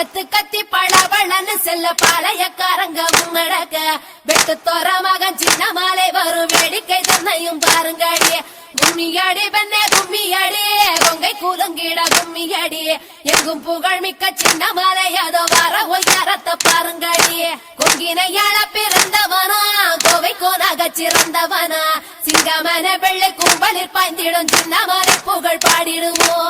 கத்து கத்தி பழவழன்னு செல்ல பாளையக்காரங்க உங்களக்க வெட்டு தோற மகன் சின்ன மாலை வரும் வேடிக்கை தன்னையும் பாருங்கடி. கும்மியாடி பெண்ணே கும்மியாடி கொங்கை கூலுங்கிட கும்மியாடி எங்கும் புகழ் மிக்க சின்ன மாலை அதோ வர உயரத்தை பாருங்கடி. கொங்கினையாள பிறந்தவனா கோவை கோனாக சிறந்தவனா. சிங்கமன பிள்ளை கும்பலில் பாய்ந்திடும் சின்ன மாலை புகழ் பாடிடுவோம்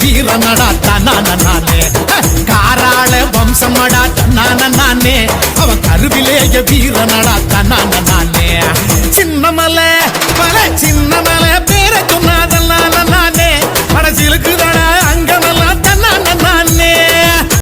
வீர நடா தன்னான நானே காராள வம்சம் நடா தன்னான நானே அவன் கருவிலேய வீர நடா தன்னான நானே